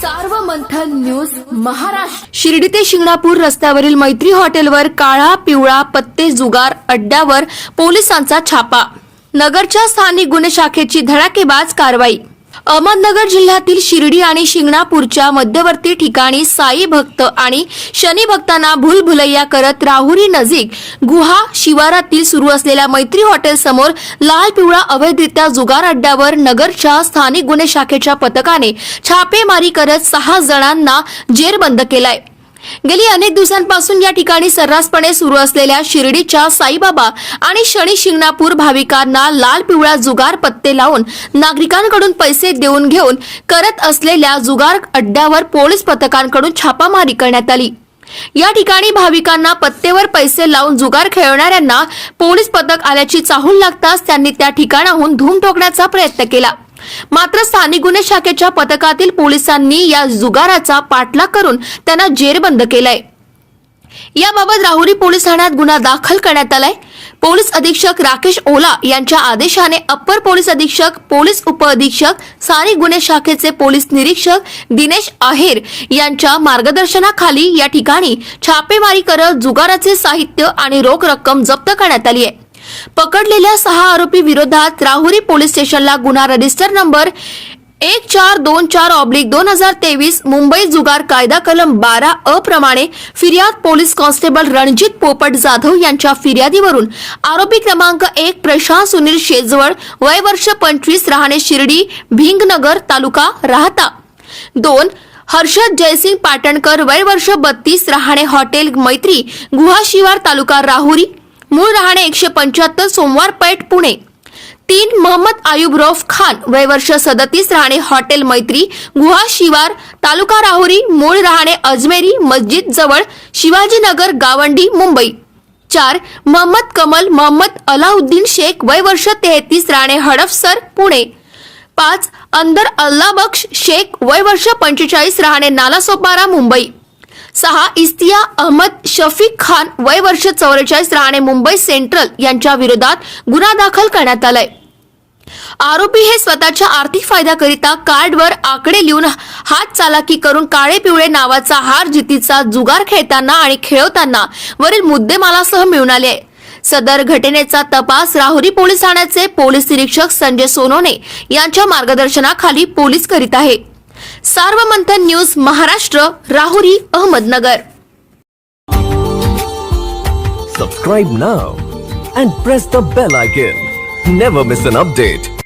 Sarvamanthan news Maharashtra. Shirdi ते शिंगणापूर रस्त्यावरील मैत्री हॉटेलवर काळा पिवळा पत्ते जुगार अड्ड्यावर पोलिसांचा छापा नगरच्या स्थानिक गुन्हे शाखेची धडाकेबाज कारवाई. अहमदनगर जिल्ह्यातील शिर्डी आणि शिंगणापूरच्या मध्यवर्ती ठिकाणी साई भक्त आणि शनी भक्तांना भूलभुलैया करत राहुरी नजीक गुहा शिवारातील सुरू असलेल्या मैत्री हॉटेल समोर लाल पिवळा अवैधरित्या जुगार अड्ड्यावर नगरच्या स्थानिक गुन्हे शाखेच्या पथकाने छापेमारी करत सहा जणांना जेरबंद केलाय. गेली अनेक दिवसांपासून या ठिकाणी सर्रासपणे सुरू असलेल्या शिर्डीच्या साईबाबा आणि शनी शिंगणापूर भाविकांना लाल पिवळा जुगार पत्ते लावून नागरिकांकडून पैसे देऊन घेऊन करत असलेल्या जुगार अड्ड्यावर पोलीस पथकांकडून छापामारी करण्यात आली. या ठिकाणी भाविकांना पत्तेवर पैसे लावून जुगार खेळणाऱ्यांना पोलीस पथक आल्याची चाहूल लागताच त्यांनी त्या ठिकाणाहून धूम ठोकण्याचा प्रयत्न केला. मात्र स्थानिक गुन्हे शाखेच्या पथकातील पोलिसांनी या जुगाराचा पाठलाग करून त्यांना जेरबंद केलाय. याबाबत राहुरी पोलीस ठाण्यात गुन्हा दाखल करण्यात आलाय. पोलीस अधीक्षक राकेश ओला यांच्या आदेशाने अप्पर पोलीस अधीक्षक पोलीस उपअधीक्षक स्थानिक गुन्हे शाखेचे पोलीस निरीक्षक दिनेश आहेर यांच्या मार्गदर्शनाखाली या ठिकाणी छापेमारी करत जुगाराचे साहित्य आणि रोख रक्कम जप्त करण्यात आली आहे. पकडलेल्या सहा आरोपी विरोधात राहुरी पोलीस स्टेशनला गुन्हा रजिस्टर नंबर एक चार दोन चार ऑब्लिक दोन हजार तेवीस मुंबई जुगार कायदा कलम बारा अ प्रमाणे फिर्याद पोलीस कॉन्स्टेबल रणजित पोपट जाधव यांच्या फिर्यादीवरून आरोपी क्रमांक एक प्रशांत सुनील शेजवळ वय वर्ष पंचवीस राहणे शिर्डी भिंगनगर तालुका राहता. दोन हर्षद जयसिंग पाटणकर वय वर्ष बत्तीस राहणे हॉटेल मैत्री गुहाशिवार तालुका राहुरी. मूळ राहणे एकशे पंच्याहत्तर सोमवार पेठ पुणे. तीन महम्मद आयुब रौफ खान. वय वर्ष सदतीस राहणे हॉटेल मैत्री. गुहा शिवार. तालुका राहुरी मूळ राहणे अजमेरी. मस्जिद जवळ शिवाजीनगर गावंडी मुंबई. चार मोहम्मद कमल मोहम्मद अलाउद्दीन शेख. वय वर्ष तेहतीस राणे हडफसर पुणे. पाच अंदर अल्लाबक्ष शेख. वय वर्ष पंचेचाळीस राहणे नालासोपारा मुंबई. सहा इस्तिया अहमद शफीक खान वय वर्ष चौवेचाळीस राहणे मुंबई सेंट्रल यांच्या विरोधात गुन्हा दाखल करण्यात आलाय आरोपी हे स्वतःच्या आर्थिक फायद्याकरिता कार्डवर आकडे लिहून हात चालाकी करून काळे पिवळे नावाचा हार जितीचा जुगार खेळताना आणि खेळवताना वरील मुद्देमालासह मिळून आले आहे. सदर घटनेचा तपास राहुरी पोलीस ठाण्याचे पोलीस निरीक्षक संजय सोनोने यांच्या मार्गदर्शनाखाली पोलीस करीत आहे Sarvmanthan news Maharashtra Rahuri Ahmednagar Subscribe now and press the bell icon. Never miss an update.